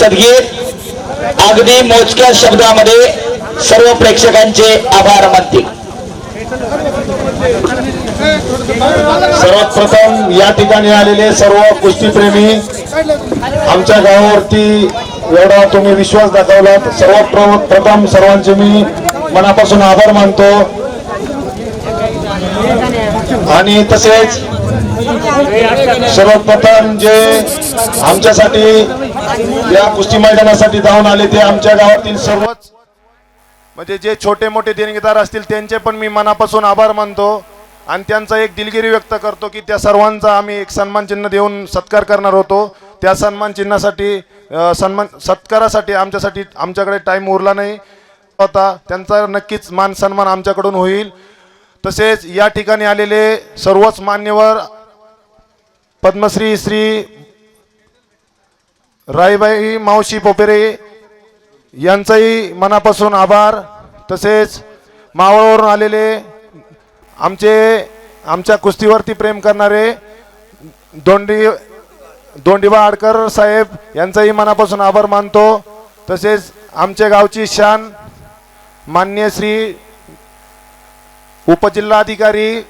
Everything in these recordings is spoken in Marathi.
सदगीर अगदी मोजक्या शब्दामध्ये सर्व प्रेक्षकांचे आभार मानतील. सर्वात प्रथम या ठिकाणी आलेले सर्व कुस्तीप्रेमी आमच्या गावावरती एवढा तुम्ही विश्वास दाखवलात. सर्वात प्रथम सर्वांचे मी मनापासून आभार मानतो. आणि तसेच सर्वप्रथम जे आमच्यासाठी या कुस्ती मैदानासाठी जाऊन आले ते आमच्या गावातील सर्वच म्हणजे जे छोटे मोठे देणगीदार असतील त्यांचे पण मी मनापासून आभार मानतो. आणि त्यांचा एक दिलगिरी व्यक्त करतो की त्या सर्वांचा आम्ही एक सन्मान चिन्ह देऊन सत्कार करणार होतो. त्या सन्मान चिन्हासाठी सन्मान सत्कारासाठी आमच्यासाठी आमच्याकडे टाईम उरला नाही. होता त्यांचा नक्कीच मान सन्मान आमच्याकडून होईल. तसेच या ठिकाणी आलेले सर्वच मान्यवर पद्मश्री श्री राईबाई मावशी पोपेरे यांचाही मनापासून आभार. तसेच मावळवरून आलेले आमचे आमच्या कुस्तीवरती प्रेम करणारे दोंडी दोंडीबा आडकर साहेब यांचाही मनापासून आभार मानतो. तसेच आमच्या गावची शान मान्य श्री उपजिल्हाधिकारी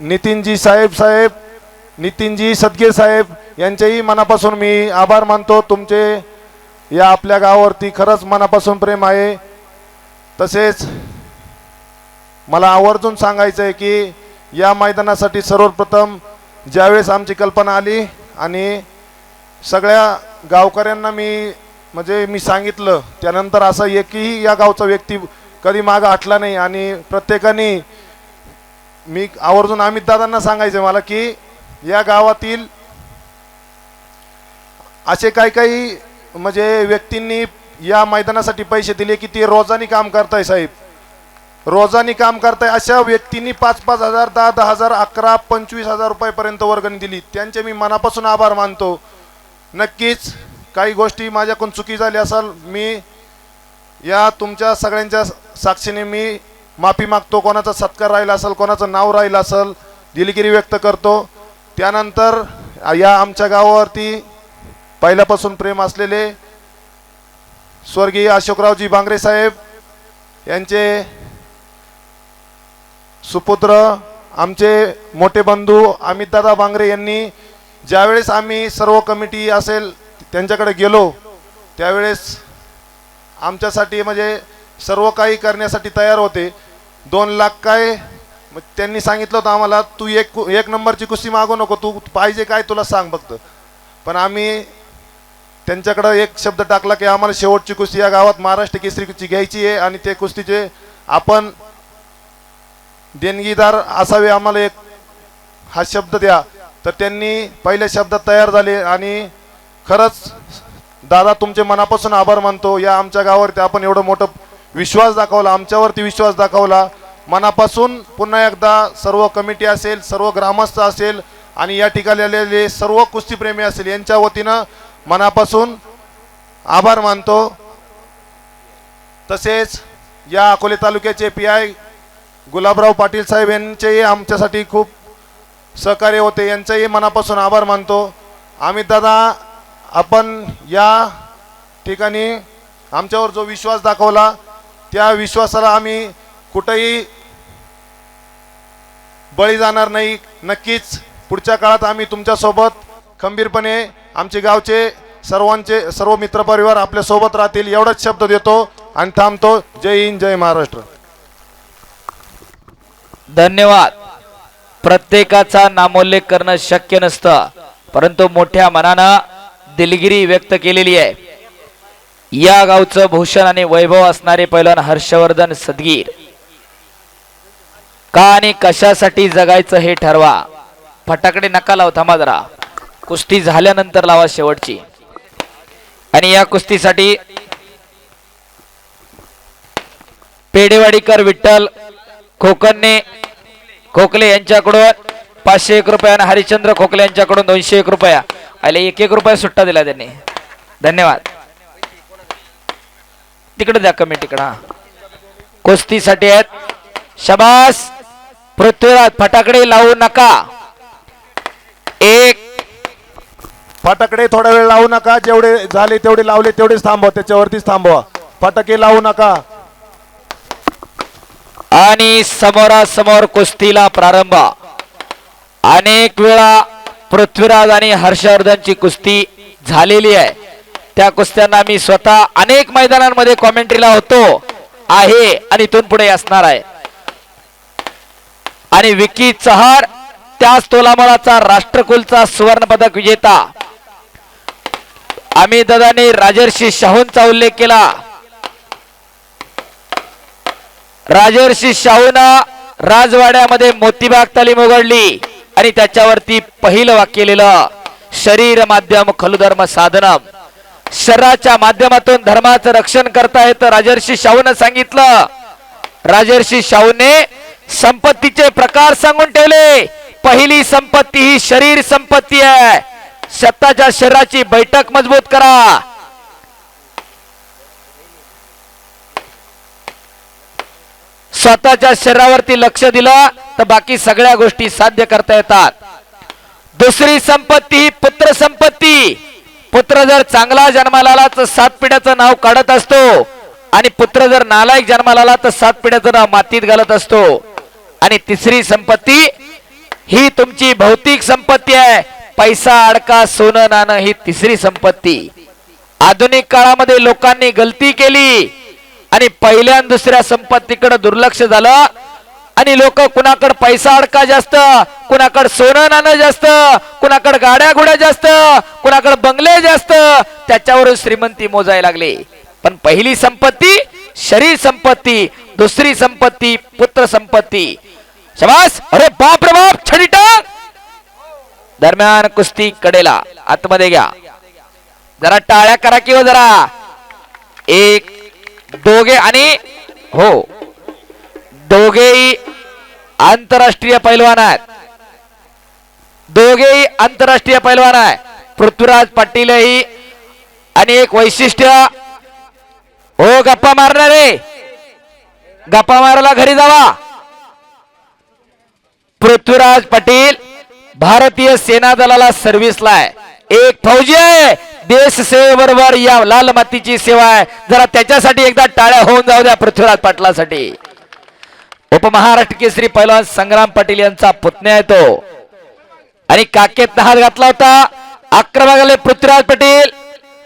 नितीनजी साहेब साहेब नितीनजी सदगीर साहेब यांचेही मनापासून मी आभार मानतो. तुमचे या आपल्या गावावरती खरंच मनापासून प्रेम आहे. तसेच मला आवर्जून सांगायचं आहे की या मैदानासाठी सर्वप्रथम ज्यावेळेस आमची कल्पना आली आणि सगळ्या गावकऱ्यांना मी म्हणजे मी सांगितलं त्यानंतर असं एकही या गावचा व्यक्ती कधी मागं हटला नाही. आणि प्रत्येकाने मी आवर्जून अमित दादांना सांगायचं मला की या गावातील असे काही काही म्हणजे व्यक्तींनी या मैदानासाठी पैसे दिले की ते रोजानी काम करताय साहेब. रोजानी काम करताय अशा व्यक्तींनी पाच पाच हजार दहा दहा हजार अकरा पंचवीस हजार रुपयापर्यंत वर्गणी दिली. त्यांचे मी मनापासून आभार मानतो. नक्कीच काही गोष्टी माझ्याकडून चुकी झाली असाल मी या तुमच्या सगळ्यांच्या साक्षीने मी माफी मागतो. कोणाचा सत्कार राहिला असेल कोणाचं नाव राहिलं असेल दिलगिरी व्यक्त करतो. त्यानंतर या आमच्या गावावरती पहिल्यापासून प्रेम असलेले स्वर्गीय अशोकरावजी बांगरे साहेब यांचे सुपुत्र आमचे मोठे बंधू अमितदादा बांगरे यांनी ज्यावेळेस आम्ही सर्व कमिटी असेल त्यांच्याकडे गेलो त्यावेळेस आमच्यासाठी म्हणजे सर्व काही करण्यासाठी तयार होते. दोन लाख काय मग त्यांनी सांगितलं होतं आम्हाला तू एक एक नंबरची कुस्ती मागू नको तू पाहिजे काय तुला सांग फक्त. पण आम्ही त्यांच्याकडं एक शब्द टाकला की आम्हाला शेवटची कुस्ती या गावात महाराष्ट्र केसरीची घ्यायची आहे आणि ते कुस्तीचे आपण देणगीदार असावे आम्हाला एक हा शब्द द्या. तर त्यांनी पहिल्या शब्दात तयार झाले आणि खरंच दादा तुमचे मनापासून आभार मानतो. या आमच्या गावावरती आपण एवढं मोठं विश्वास दाखवला आमच्यावरती विश्वास दाखवला. मनापासून पुन्हा एकदा सर्व कमिटी असेल सर्व ग्रामस्थ असेल आणि या ठिकाणी आलेले सर्व कुस्तीप्रेमी असेल यांच्या वतीनं मनापासून आभार मानतो. तसेच या अकोले तालुक्याचे पी आय गुलाबराव पाटील साहेब यांचेही आमच्यासाठी खूप सहकार्य होते यांचंही मनापासून आभार मानतो. आम्ही दादा आपण या ठिकाणी आमच्यावर जो विश्वास दाखवला त्या विश्वासाला आम्ही कुठंही बळी जाणार नाही. नक्कीच पुढच्या काळात आम्ही तुमच्यासोबत खंबीरपणे आमचे गावचे सर्वांचे सर्व मित्रपरिवार आपल्यासोबत राहतील एवढाच शब्द देतो आणि थांबतो. जय हिंद जय महाराष्ट्र. धन्यवाद. प्रत्येकाचा नामोल्लेख करणं शक्य नसतं परंतु मोठ्या मनानं दिलगिरी व्यक्त केलेली आहे. या गावचं भूषण आणि वैभव असणारे पैलवान हर्षवर्धन सदगीर का आणि कशासाठी जगायचं हे ठरवा. फटाकडे नका लाव थांबा जरा. कुस्ती झाल्यानंतर लावा शेवटची. आणि या कुस्तीसाठी पेडेवाडीकर विठ्ठल खोकनने खोकले यांच्याकडून पाचशे एक रुपया आणि हरिश्चंद्र खोकले यांच्याकडून दोनशे एक रुपया. आले एक एक रुपया सुट्टा दिला त्यांनी. धन्यवाद. तिकडे द्या कमी तिकडं. कुस्तीसाठी आहेत शबास पृथ्वीराज फटाकडे लावू नका. एक. फटाकडे थोडा वेळ लावू नका जेवढे झाले तेवढे लावले तेवढेच थांबवा त्याच्यावरतीच थांबवा. फटाके लावू नका. आणि समोरासमोर कुस्तीला प्रारंभ. अनेक वेळा पृथ्वीराज आणि हर्षवर्धनची कुस्ती झालेली आहे. त्या कुस्त्यांना मी स्वतः अनेक मैदानांमध्ये कॉमेंट्रीला होतो आहे आणि इथून पुढे असणार आहे. आणि विकी चहार त्याच तोलामोलाचा राष्ट्रकुलचा सुवर्ण पदक विजेता. आम्ही दादानी राजर्षी शाहूंचा उल्लेख केला. राजर्षी शाहून राजवाड्यामध्ये मोतीबाग तालीम उघडली आणि त्याच्यावरती पहिलं वाक्य लिहिलं शरीर माध्यम खलुधर्म साधनम. शरीराच्या माध्यमातून धर्माचं रक्षण करता येतं राजर्षी शाहून सांगितलं. राजर्षी शाहूने संपत्तीचे प्रकार सांगून ठेवले. पहिली संपत्ती ही शरीर संपत्ती आहे. स्वतःच्या शरीराची बैठक मजबूत करा. स्वतःच्या शरीरावरती लक्ष दिलं तर बाकी सगळ्या गोष्टी साध्य करता येतात. दुसरी संपत्ती ही पुत्र संपत्ती. पुत्र जर चांगला जन्माला आला तर सात पिढ्याचं नाव काढत असतो. आणि पुत्र जर नालायक जन्माला आला तर सात पिढ्याचं नाव मातीत घालत असतो. आणि तिसरी संपत्ती ही तुमची भौतिक संपत्ती आहे. पैसा अडका सोनं नाणं ही तिसरी संपत्ती. आधुनिक काळामध्ये लोकांनी गलती केली आणि पहिल्या आणि दुसऱ्या संपत्तीकडे दुर्लक्ष झालं. आणि लोक कुणाकडे पैसा अडका जास्त कुणाकडे सोनं नाणं जास्त कुणाकडे गाड्या घोड्या जास्त कुणाकडे बंगले जास्त त्याच्यावरून श्रीमंती मोजायला लागले. पण पहिली संपत्ती शरीर संपत्ती दुसरी संपत्ती पुत्र संपत्ती. शबास अरे बाप रे बाप छडी टाक दरम्यान कुस्ती कडेला आतमध्ये घ्या. जरा टाळ्या करा किंवा हो जरा. एक दोघे आणि हो. दोघेही आंतरराष्ट्रीय पैलवान आहेत. दोघेही आंतरराष्ट्रीय पैलवान आहे पृथ्वीराज पाटीलही आणि एक वैशिष्ट्य हो गप्पा मारणारे. गप्पा मारायला घरी जावा. पृथ्वीराज पाटील भारतीय सेना दलाला सर्व्हिसला आहे. एक फौजी आहे. देश सेवेबरोबर या लाल मातीची सेवा आहे. जरा त्याच्यासाठी एकदा टाळ्या होऊन जाऊ द्या पृथ्वीराज पाटलासाठी. उपमहाराष्ट्र केसरी पैलवान संग्राम पाटील यांचा पुतण्या आहे तो. आणि काकेत हात घातला होता. आक्रमक पृथ्वीराज पाटील.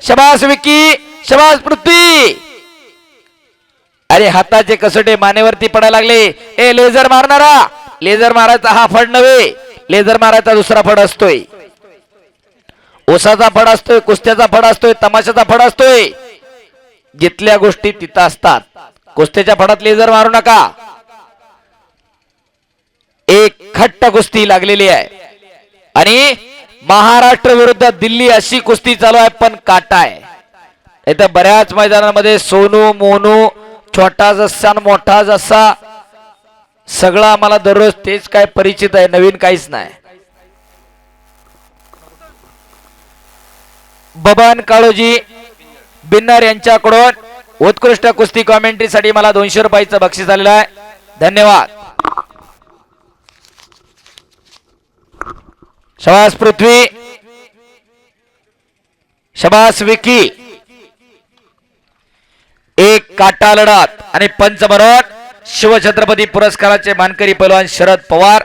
शबास विकी शबास पृथ्वी. अरे हाताचे कसोटे मानेवरती पडायला लागले. ए लेझर मारणारा. लेझर मारायचा हा फड नव्हे. लेझर मारायचा दुसरा फड असतोय. ओसाचा फड असतोय कुस्त्याचा फड असतोय तमाशाचा फड असतोय. जिथल्या गोष्टी तिथं असतात. कुस्त्याच्या फडात लेझर मारू नका. एक खट्ट कुस्ती लागलेली आहे. आणि महाराष्ट्र विरुद्ध दिल्ली अशी कुस्ती चालू आहे पण काटा आहे. इथं बऱ्याच मैदानामध्ये सोनू मोनू छोटा जसा आणि मोठा जसा सगळं आम्हाला दररोज तेच काय परिचित आहे नवीन काहीच नाही. बबन काळोजी बिन्नर यांच्याकडून उत्कृष्ट कुस्ती कॉमेंट्रीसाठी मला दोनशे रुपयाचं बक्षीस आलेलं आहे. धन्यवाद. शबास पृथ्वी शबास विकी एक काटा लढत. आणि पंच पंचमरण शिवछत्रपती पुरस्काराचे मानकरी पैलवान शरद पवार.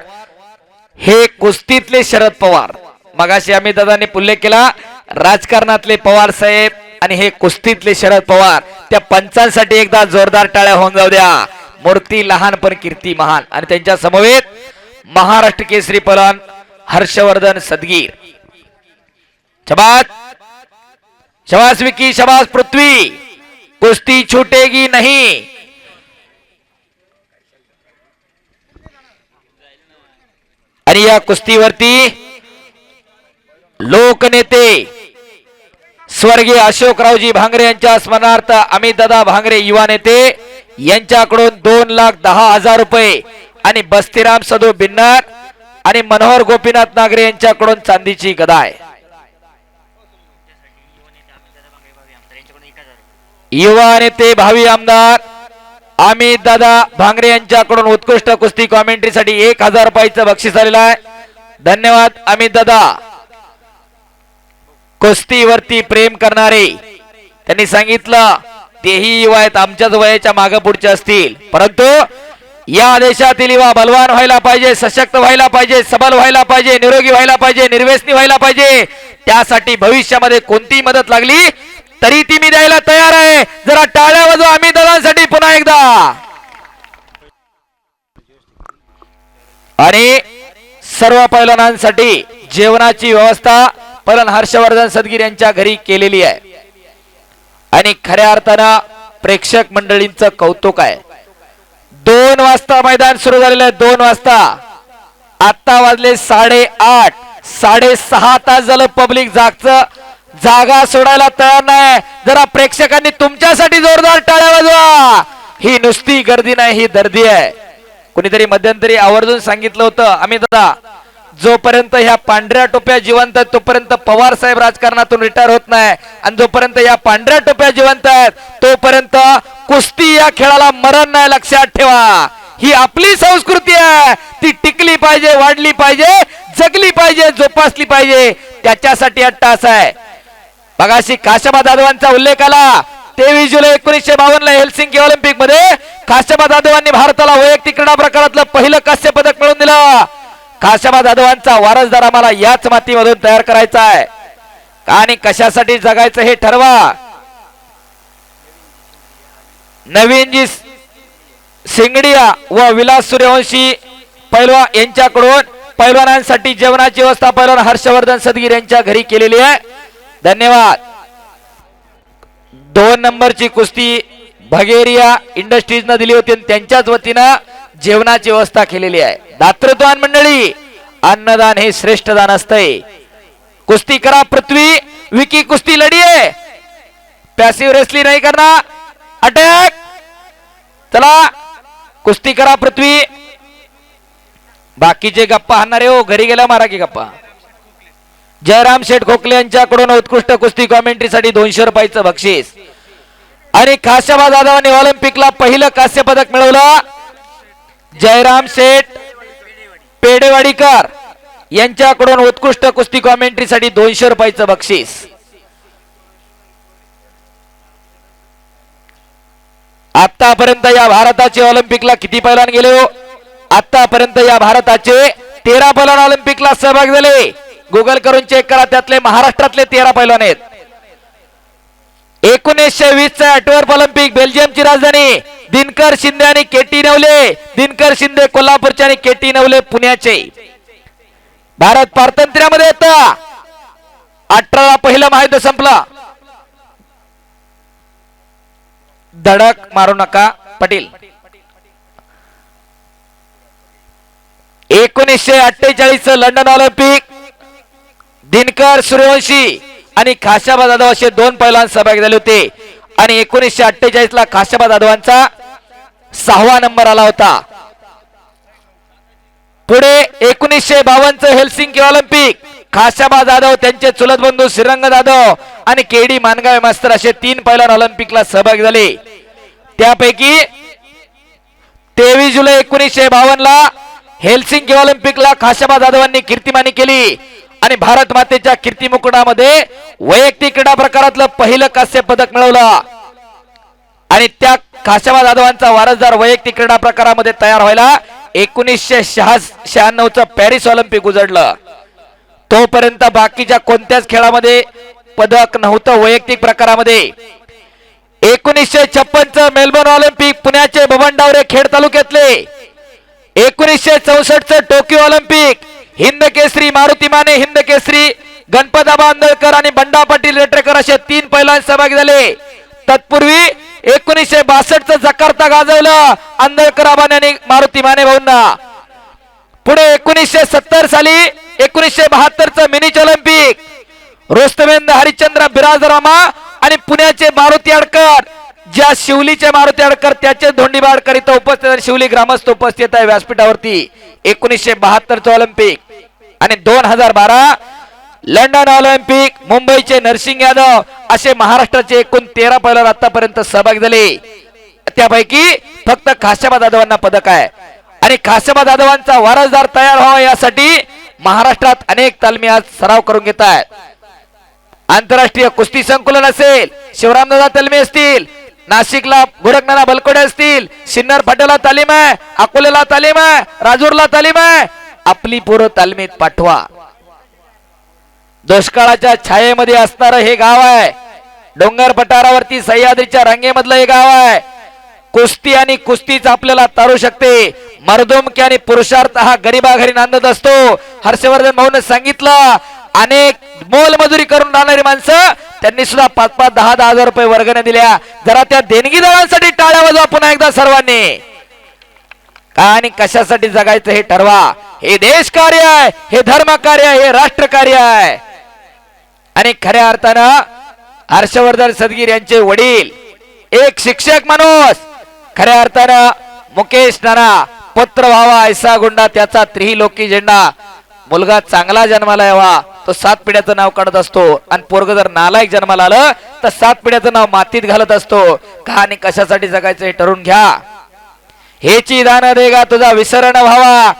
हे कुस्तीतले शरद पवार. मगाशी आम्ही दादांनी उल्लेख केला राजकारणातले पवार साहेब आणि हे कुस्तीतले शरद पवार त्या पंचांसाठी एकदा जोरदार टाळ्या होऊन जाऊ द्या. मूर्ती लहान पण कीर्ती महान. आणि त्यांच्या समवेत महाराष्ट्र केसरी पलन हर्षवर्धन सदगीर. शबास! शबास विकी शबास पृथ्वी! कुस्ती छूटेगी नहीं। आणि या कुस्तीवरती लोकनेते स्वर्गीय अशोकरावजी भांगरे यांच्या स्मरणार्थ अमित दादा भांगरे युवा नेते यांच्याकडून दोन लाख दहा हजार रुपये आणि बस्तीराम सदो बिन्नर आणि मनोहर गोपीनाथ नागरे यांच्याकडून चांदीची गदाय. युवा नेते भावी आमदार अमित दादा भांगरे यांच्याकडून उत्कृष्ट कुस्ती कॉमेंट्रीसाठी एक हजार रुपयाचं बक्षीस आलेलं आहे. धन्यवाद अमित दादा. कुस्तीवरती प्रेम करणारे त्यांनी सांगितलं तेही युवा आहेत आमच्याच वयाच्या मागे पुढचे असतील. परंतु या देशातील युवा बलवान व्हायला पाहिजे सशक्त व्हायला पाहिजे सबल व्हायला पाहिजे निरोगी व्हायला पाहिजे निर्व्यसनी व्हायला पाहिजे. त्यासाठी भविष्यामध्ये कोणतीही मदत लागली तरी ती मी द्यायला तयार आहे. जरा टाळ्या वाजू आम्ही दादांसाठी पुन्हा एकदा. आणि सर्व पैलवानांसाठी जेवणाची व्यवस्था पैलवान हर्षवर्धन सदगीर यांच्या घरी केलेली आहे. आणि खऱ्या अर्थानं प्रेक्षक मंडळींचं कौतुक आहे. दोन वाजता मैदान सुरू झालेलं आहे दोन वाजता. आत्ता वाजले साडेआठ साडेसहा तास झालं पब्लिक जागचं. जागा सोडायला तयार नाही. जरा प्रेक्षकांनी तुमच्यासाठी जोरदार टाळ्या वाजवा. ही नुसती गर्दी नाही ही दर्दी आहे. कुणीतरी मध्यंतरी आवर्जून सांगितलं होतं आम्ही दादा जोपर्यंत ह्या पांढऱ्या टोप्या जिवंत आहेत तोपर्यंत पवार साहेब राजकारणातून रिटायर होत नाही. आणि जोपर्यंत या पांढऱ्या टोप्या जिवंत आहेत तोपर्यंत कुस्ती या खेळाला मरण नाही लक्षात ठेवा. ही आपली संस्कृती आहे. ती टिकली पाहिजे वाढली पाहिजे जगली पाहिजे जोपासली पाहिजे. त्याच्यासाठी अट्टास आहे. बघाशी काशाबा जाधवांचा उल्लेख आला. तेवीस जुलै एकोणीसशे बावन्न ला हेल्सिंग ऑलिम्पिकमध्ये काशाबा जाधवांनी भारताला वैयक्तिक क्रीडा प्रकारातलं पहिलं कास्य पदक मिळवून दिलं. काशाबा जाधवांचा वारसदार आम्हाला याच मातीमधून तयार करायचा आहे. आणि कशासाठी जगायचं हे ठरवा. नवीन जी सिंगडिया व विलास सूर्यवंशी पैलवा यांच्याकडून पैलवानांसाठी जेवणाची व्यवस्था पैलवान हर्षवर्धन सदगीर यांच्या घरी केलेली आहे. धन्यवाद. दोन नंबरची कुस्ती भगेरिया इंडस्ट्रीजनं दिली होती आणि त्यांच्याच वतीनं जेवणाची व्यवस्था केलेली आहे. दातृत्वान मंडळी अन्नदान हे श्रेष्ठ दान असतंय. कुस्ती करा पृथ्वी विकी कुस्ती लढीये पॅसिव्ह रेसली नाही करणार. अटॅक. चला कुस्ती करा पृथ्वी. बाकीचे गप्पा हाणणारे हो घरी गेला मारा की गप्पा. जयराम शेठ खोकले यांच्याकडून उत्कृष्ट कुस्ती कॉमेंट्रीसाठी दोनशे रुपयाचं बक्षीस. आणि काश्यबा जाधवांनी ऑलिम्पिकला पहिलं कास्य पदक मिळवलं. जयराम शेठ पेडेवाडीकर यांच्याकडून उत्कृष्ट कुस्ती कॉमेंट्रीसाठी दोनशे रुपयाचं बक्षीस. आतापर्यंत या भारताचे ऑलिम्पिकला किती पैलवान गेले हो? आतापर्यंत या भारताचे तेरा पैलवान ऑलिम्पिकला सहभाग झाले. गुगल करून चेक करा त्यातले महाराष्ट्रातले तेरा पैलवान आहेत. एकोणीसशे वीस चा अटवर्प ऑलिम्पिक बेल्जियमची राजधानी दिनकर शिंदे आणि केटी नवले दिनकर शिंदे कोल्हापूरचे आणि केटी नवले पुण्याचे. भारत पारतंत्र्यामध्ये येत अठरा पहिलं महायुद्ध संपलं. धडक मारू नका पटेल. एकोणीसशे अठ्ठेचाळीस लंडन ऑलिम्पिक दिनकर सूर्यवंशी आणि खाशाबा जाधव असे दोन पैलवान सहभागी झाले होते. आणि एकोणीसशे अठ्ठेचाळीस ला खाशाबा जाधवांचा सहावा नंबर आला होता. पुढे एकोणीसशे बावन्न हेल्सिंकी ऑलिम्पिक. खाशाबा जाधव त्यांचे चुलत बंधू श्रीरंग जाधव आणि केडी मानगावे मास्तर असे तीन पैलवान ऑलिम्पिकला सहभागी झाले. त्यापैकी तेवीस जुलै एकोणीसशे बावन्न ला हेल्सिंकी ऑलिम्पिकला खाशाबा जाधवांनी कीर्तिमानी केली. आणि भारत मातेच्या कीर्ती मुकुटामध्ये वैयक्तिक क्रीडा प्रकारातलं पहिलं कास्य पदक मिळवलं. आणि त्या खाशाबा जाधवांचा वारसदार वैयक्तिक क्रीडा प्रकारामध्ये तयार व्हायला एकोणीसशे शहाण्णव च पॅरिस ऑलिम्पिक उजडलं. तोपर्यंत बाकीच्या कोणत्याच खेळामध्ये पदक नव्हतं वैयक्तिक प्रकारामध्ये. एकोणीसशे छप्पन च मेलबर्न ऑलिम्पिक पुण्याचे बबन डावरे खेड तालुक्यातले. एकोणीसशे चौसष्ट च टोकियो ऑलिम्पिक हिंद केसरी मारुती माने हिंद केसरी गणपताबा आंदळकर आणि बंडा पाटील रेटरेकर असे तीन पैलवान सहभागी झाले. तत्पूर्वी एकोणीसशे बासष्ट च जकार्ता गाजवलं आंदळकर आबाने आणि मारुती माने भाऊंना. पुढे एकोणीसशे सत्तर साली एकोणीसशे बहात्तर च मिनिच ऑलिम्पिक. रोस्तवेंद्र हरिश्चंद्र बिराजरामा आणि पुण्याचे मारुती अडकर ज्या शिवलीचे मारुती अडकर त्याचे धोंडीबा अडकर इथं उपस्थित शिवली ग्रामस्थ उपस्थित आहे व्यासपीठावरती. एकोणीसशे बहात्तरचं ऑलिम्पिक. आणि दोन हजार बारा लंडन ऑलिम्पिक मुंबईचे नरसिंग यादव असे महाराष्ट्राचे एकूण तेरा पैलवान आतापर्यंत सहभागी झाले. त्यापैकी फक्त खाशाबा जाधवांना पदक आहे. आणि खाशाबा जाधवांचा वारसदार तयार व्हावा यासाठी महाराष्ट्रात अनेक तालमी आज सराव करून घेत आहेत. आंतरराष्ट्रीय कुस्ती संकुलन असेल शिवरामदादा तलमी असतील नाशिकला गोरखनाला बलकोडे असतील सिन्नर फाट्याला तालीम आहे अकोल्याला तालीम आहे राजूरला तालीम आहे आपली पोरं तालमीत पाठवा. दुष्काळाच्या छायेमध्ये असणारं हे गाव आहे. डोंगर पठारावरती सह्याद्रीच्या रांगेमधलं हे गाव आहे. कुस्ती आणि कुस्तीच आपल्याला तारू शकते. मर्दुमकी आणि पुरुषार्थ हा गरीबा घरी नांदत असतो. हर्षवर्धन भाऊन सांगितलं अनेक मोलमजुरी करून राहणारी माणसं त्यांनी सुद्धा पाच पाच दहा दहा हजार रुपये वर्गाने दिल्या. जरा त्या देणगीदारांसाठी टाळ्या वाजवा पुन्हा एकदा सर्वांनी. आणि कशासाठी जगायचं हे ठरवा. हे देश कार्य आहे हे धर्म कार्य आहे हे राष्ट्र कार्य आहे. आणि खऱ्या अर्थानं हर्षवर्धन सदगीर यांचे वडील एक शिक्षक माणूस खऱ्या अर्थानं मुकेश नाना पुत्र व्हावा ऐसा गुंडा त्याचा त्रिलोकी झेंडा. मुलगा चांगला जन्माला यावा तो सात पिढ्याचं नाव काढत असतो. आणि पोरग जर नालायक जन्माला आलं तर सात पिढ्याचं नाव मातीत घालत असतो. का आणि कशासाठी जगायचं हे ठरवून घ्या. हेची दान देगा तुझा विसरण व्हावा.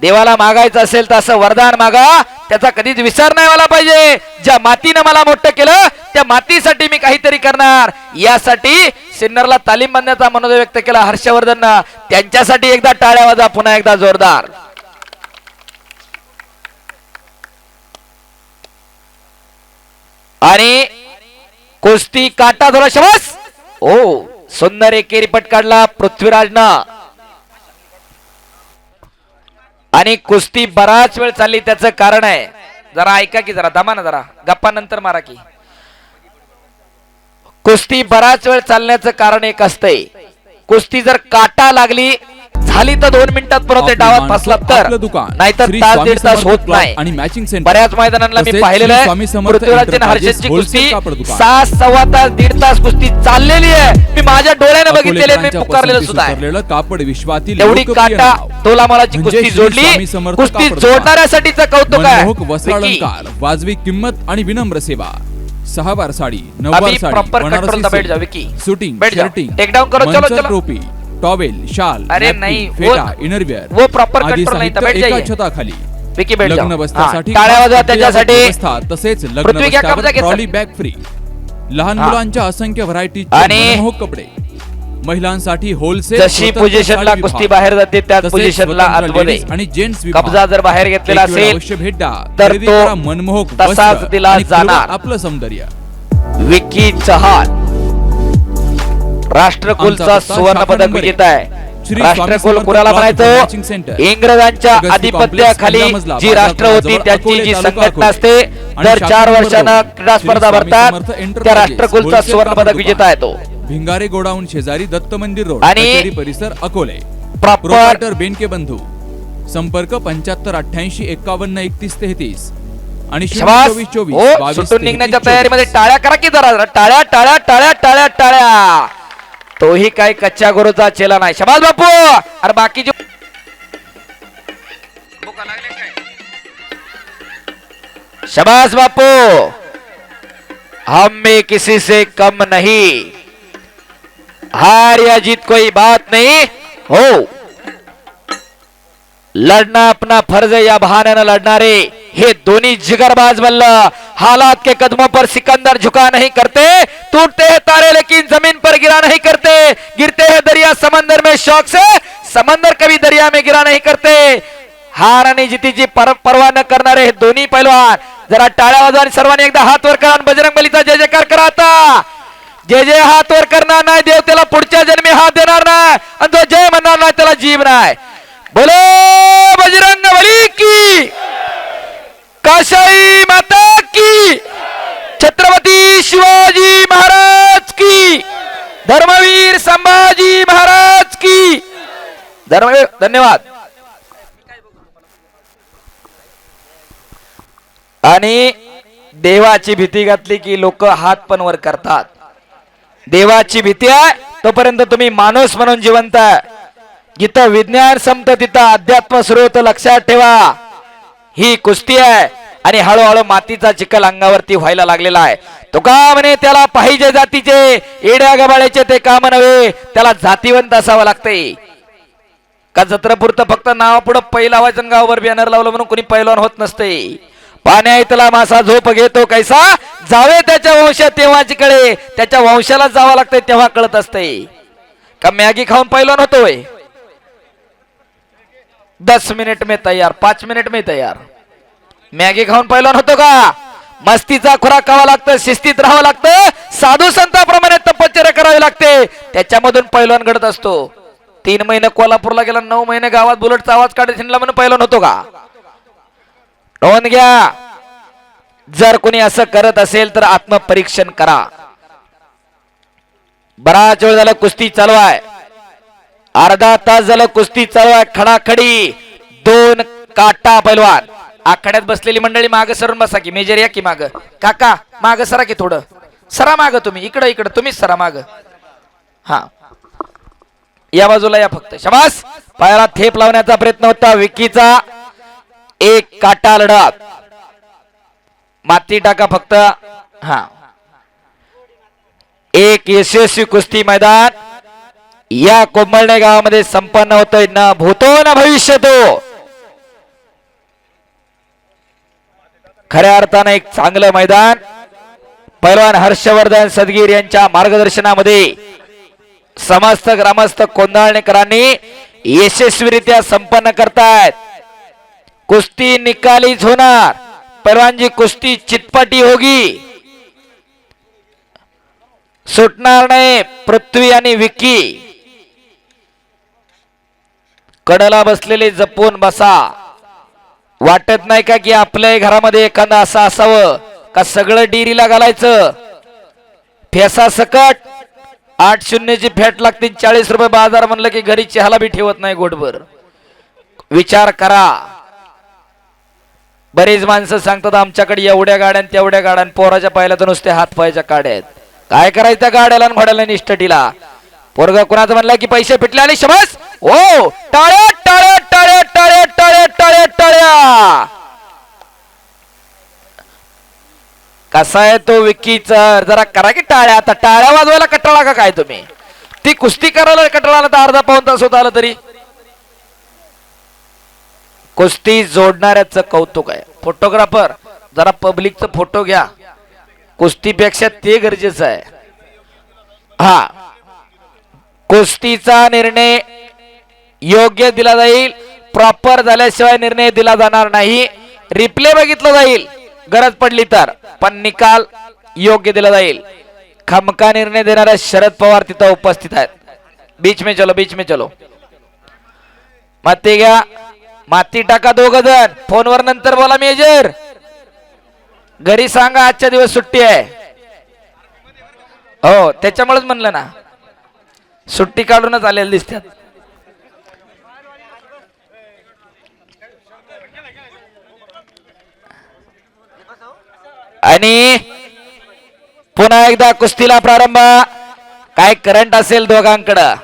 देवाला मागायचं असेल तर असं वरदान मागा. त्याचा कधीच विसर नाही व्हायला पाहिजे. ज्या मातीनं मला मोठं केलं त्या मातीसाठी मी काहीतरी करणार. यासाठी सिन्नरला तालीम बांधण्याचा मनोदय व्यक्त केला हर्षवर्धन त्यांच्यासाठी एकदा टाळ्या वाजा पुन्हा एकदा जोरदार. आणि कुस्ती काटा थोडा शबास ओ. सुंदर एकेरी पटकाडला पृथ्वीराजनं. आणि कुस्ती बराच वेळ चालली त्याचं कारण आहे. जरा ऐका की जरा दमा ना जरा. गप्पा नंतर मारा की. कुस्ती बराच वेळ चालण्याचं कारण एक असतंय. कुस्ती जर काटा लागली झाली तर दोन मिनिटात परत ते डावात फसला तर. नाहीतर तास दीड तास होत नाही. आणि मॅचिंग सेंटर. बऱ्याच मैदानांना मी पाहिलेलं आहे. पृथ्वीराज आणि हर्षदची कुस्ती. सहा सव्वा तास दीड तास कुस्ती चाललेली आहे. मी माझ्या डोळ्याने बघितलेली मी पुकारलेलं सुद्धा आहे. कापड विश्वातील एवढी काटा नाव. तोलामालाची म्हणजे कुस्ती जोडली. कुस्ती. जोडणाऱ्यासाठीच कौतुक आहे. वाजवी किंमत आणि विनम्र सेवा. सहा बार साडी नऊवार अभी sari Banarasi. Shirting Take down करो, चलो, चलो. टोपी टॉवेल शाल अरे नाही, फेटा इनरवेअर वो आदी control नाही, तर साहित्य बैठ एका जाइए. छताखाली विकी बैठ लग्न टाळ्या वाजवा त्याच्यासाठी. तसेच लग्न ट्रॉली. बॅग फ्री लहान. मुलांच्या असंख्य व्हरायटी आणि कपडे महिलांसाठी होलसेल जशी पोझिशनला कुस्ती. बाहेर जाते तसेच पोझिशनला आतमध्ये आणि जेंट्स. कब्जा जर बाहेर घेतलेला असेल अवश्य भेट द्या तर तो मनमोहक तसाच दिला जाणार. आपलं सौंदर्य विकी चव्हाण राष्ट्रकुलचा सुवर्ण पदक विजेता. आहे श्री राष्ट्रकुल कुणाला म्हणायचो. इंग्रजांच्या आधिपत्याखाली जी राष्ट्र होती त्यांची जी संघटना. असते दर चार वर्षांना. क्रीडा स्पर्धा भरतात त्या राष्ट्रकुलचा सुवर्ण पदक. विजेता आहे तो भिंगारे गोडाऊन शेजारी दत्त मंदिर रोड आणि परिसर अकोले प्रोप्रायटर बेनके बंधू संपर्क पंच्याहत्तर अठ्याऐंशी एकावन्न एकतीस तेहतीस आणि चोवीस चोवीस हो निघण्याच्या. तयारीमध्ये टाळ्या करा की जरा टाळ्या टाळ्या टाळ्या टाळ्या टाळ्या तोही काय कच्च्या गुरुचा चेला नाही. शबाज बापू! अरे बाकीचे शबाज बापू! हम में किसी से कम नहीं। हार या जीत कोई बात नहीं। हो। लड़ना अपना फ़र्ज़ है या बहाने लड़नारे हे दोन्ही जिगरबाज बल्ला हालात के कदमों पर सिकंदर झुका नहीं करते. टूटते हैं तारे लेकिन जमीन पर गिरा नहीं करते. गिरते हैं दरिया समंदर में शौक से. समंदर कभी दरिया में गिरा नहीं करते. हार आणि जितीची पर पर्वा न करणारे हे दोन्ही पैलवान. जरा टाळ्या वाजवा आणि सर्वांनी एकदा हात वर करा आणि बजरंग बलीचा जय जयकार करा आता. जे जे हात वर करणार नाही देव त्याला पुढच्या जन्मी हात देणार नाही. आणि जो जय म्हणणार नाही त्याला जीव नाही. बोलो बजरंग बली की. काशाई माता की। छत्रपती शिवाजी महाराज की। धर्मवीर संभाजी महाराज की। धर्मवीर धन्यवाद. आणि देवाची भीती घातली की लोक हात पण वर करतात. देवाची भीती आहे तोपर्यंत तुम्ही माणूस म्हणून जिवंत आहे. जिथं विज्ञान संपत तिथं अध्यात्म सुरू होतं लक्षात ठेवा. ही कुस्ती आहे. आणि हळूहळू मातीचा चिखल अंगावरती व्हायला लागलेला आहे. तो का म्हणे त्याला पाहिजे जातीचे येड्या गबाळ्याचे ते काम नव्हे त्याला जातीवंत असावं लागते का जत्रपुरतं फक्त नाव पुढं पहिला वाचन गावावर बॅनर लावलं म्हणून कोणी पैलवान होत नसते? पाण्या इथला मासा झोप घेतो कैसा? जावे त्याच्या वंशात तेव्हा जिकडे. त्याच्या वंशाला जावं लागतंय तेव्हा कळत असते का मॅगी खाऊन पैलवान होतोय? दस मिनिट में तयार पाच मिनिट में तयार। मॅगी खाऊन पहिलवान होतो का? मस्तीचा खुराक खावा लागतं शिस्तीत राहावं लागतं साधू संताप्रमाणे तपश्चर्या करावी लागते. त्याच्यामधून पैलवान घडत असतो. तीन महिने कोल्हापूरला गेला नऊ महिने गावात बुलेटचा आवाज काढत म्हणून पैलवान होतो का? नोंद घ्या. जर कोणी असं करत असेल तर आत्मपरीक्षण करा. बराच वेळ झाला कुस्ती चालू आहे. अर्धा तास झालं कुस्ती चालू आहे खडाखडी दोन काटा पैलवान. आखाड्यात बसलेली मंडळी माग सरून बसा की मेजर या की माग. काका माग सरा की थोडं. सरा माग तुम्ही इकडं इकडं तुम्हीच सरा माग. हा. या बाजूला या फक्त. शबास! पायाला थेप लावण्याचा प्रयत्न होता विकीचा एक काटा लढा माती टाका फक्त. हा. एक यशस्वी कुस्ती मैदान. या कोंबळणे गावामध्ये संपन्न होतोय. ना भूतो ना भविष्य तो खऱ्या अर्थानं एक चांगलं मैदान. पैलवान हर्षवर्धन सदगीर यांच्या मार्गदर्शनामध्ये समस्त ग्रामस्थ कोंदाळणेकरांनी यशस्वीरित्या संपन्न करतायत. कुस्ती निकालीच होणार. परवानजी कुस्ती चितपटी होगी. सुटणार नाही पृथ्वी आणि विकी. कडला बसलेले जपून बसा. वाटत नाही का की आपल्या घरामध्ये एखादा असं असावं? का सगळं डेरीला घालायचं? फेसा सकट. आठ शून्यची फॅट लागते चाळीस रुपये बाजार म्हणलं की घरी चहाला बी ठेवत नाही गोटभर. विचार करा. बरेच माणसं सांगतात आमच्याकडे एवढ्या गाड्या तेवढ्या गाड्या पोराच्या पायला तर नुसते हात पायाच्या काड्या आहेत. काय करायचं त्या गाड्याला आणि घोड्याला निष्ठटीला पोरगा कुणाचं म्हणलं की पैसे पिटले आले शबस! ओ टाळ्या टाळ्या टाळ्या टाळ्या टाळ्या टाळ्या टाळ्या. कसा आहे तो विकीचा? जरा करा की टाळ्या. आता टाळ्या वाजवायला कटाळा का काय तुम्ही? ती कुस्ती करायला कटाळाला तर अर्धा पाऊन तास होत आलं तरी. कुस्ती जोडणाऱ्याचं कौतुक आहे. फोटोग्राफर जरा पब्लिकचा फोटो घ्या. कुस्तीपेक्षा ते गरजेचं आहे. हा. कुस्तीचा निर्णय योग्य दिला जाईल प्रॉपर झाल्याशिवाय निर्णय दिला जाणार नाही. रिप्ले बघितलं जाईल गरज पडली तर. पण निकाल योग्य दिला जाईल. खमका निर्णय देणाऱ्या शरद पवार तिथं उपस्थित आहेत. बीच में चलो बीच में चलो. माती घ्या. माती टाका दोघ जण. फोनवर नंतर बोला मेजर. घरी सांगा आजच्या दिवस सुट्टी आहे. हो त्याच्यामुळेच म्हणलं ना. सुट्टी काढूनच आलेलं दिसतात. आणि पुन्हा एकदा कुस्तीला प्रारंभ. काय करंट असेल दोघांकडं?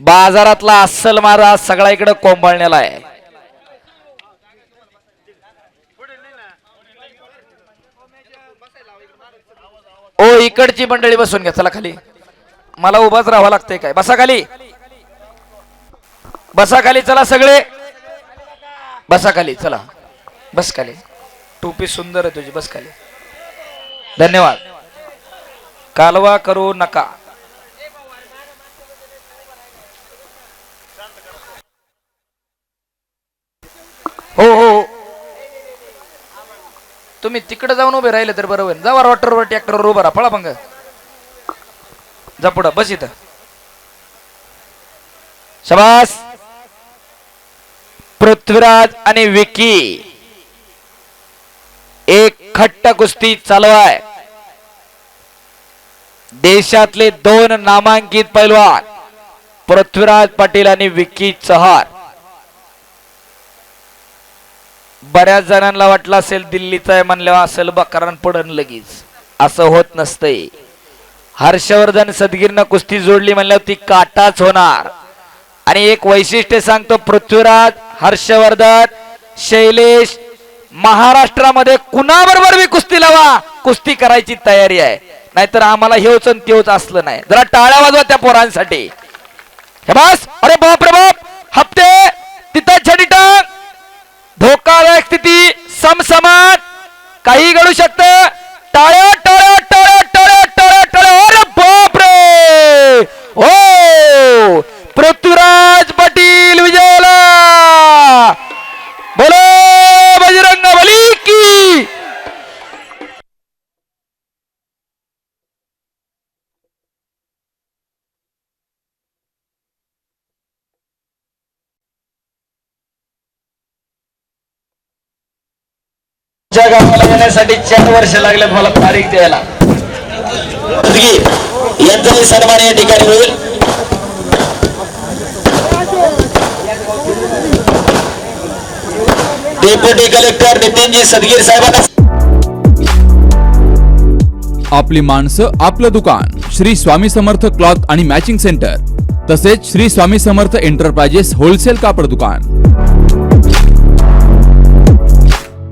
बाजारातला अस्सल माझा सगळा इकडं कोंबळण्याला आहे. ओ इकडची मंडळी बसून घ्या चला खाली. मला उभाच राहावं लागतंय काय? बसा खाली. बसा खाली चला सगळे. बसा खाली चला. बस खाली. टोपी सुंदर आहे तुझी बस खाली. धन्यवाद. कालवा करू नका. हो हो. हो. तुम्ही तिकडे जाऊन उभे राहिले तर बरोबर जावा रोटरवर ट्रॅक्टरवर उभा राहा. पळा मग जा पुढं. बस इथं. शबास. पृथ्वीराज आणि विकी. एक खट्ट कुस्ती चालू आहे. देशातले दोन नामांकित पैलवान पृथ्वीराज पाटील आणि विकी चहार बऱ्याच जणांना वाटलं असेल दिल्लीचा आहे म्हणल्यावर असेल बकरान पडन लगेच. असं होत नसतंय. हर्षवर्धन सदगीरनं कुस्ती जोडली म्हणल्यावर ती काटाच होणार. आणि एक वैशिष्ट्य सांगतो पृथ्वीराज हर्षवर्धन शैलेश महाराष्ट्रामध्ये कुणाबरोबर मी कुस्ती लावा कुस्ती करायची तयारी आहे. नाहीतर आम्हाला हेच आणि तेच असलं नाही. जरा टाळ्या वाजवा त्या पोरांसाठी. हे बस. अरे बाप रे बाप. हप्ते. तिथं छडी टाक धोकादायक स्थिती. समसमान. काही घडू शकतं. टाळ्या टाळ्या टाळ्या टाळ्या टाळ्या टाळ्या. अरे बापरे. हो. पृथ्वीराज पाटील विजय बोलो बजरंग बली की च्या गावाला येण्यासाठी चार वर्ष लागले मला तारीख द्यायला. यांचाही सन्मान या ठिकाणी होईल. डेप्युटी कलेक्टर नितीनजी सदगीर साहेबांना आपली माणसं आपलं दुकान. श्री स्वामी समर्थ क्लॉथ आणि मॅचिंग सेंटर तसेच श्री स्वामी समर्थ एंटरप्राइजेस होलसेल कापड दुकान.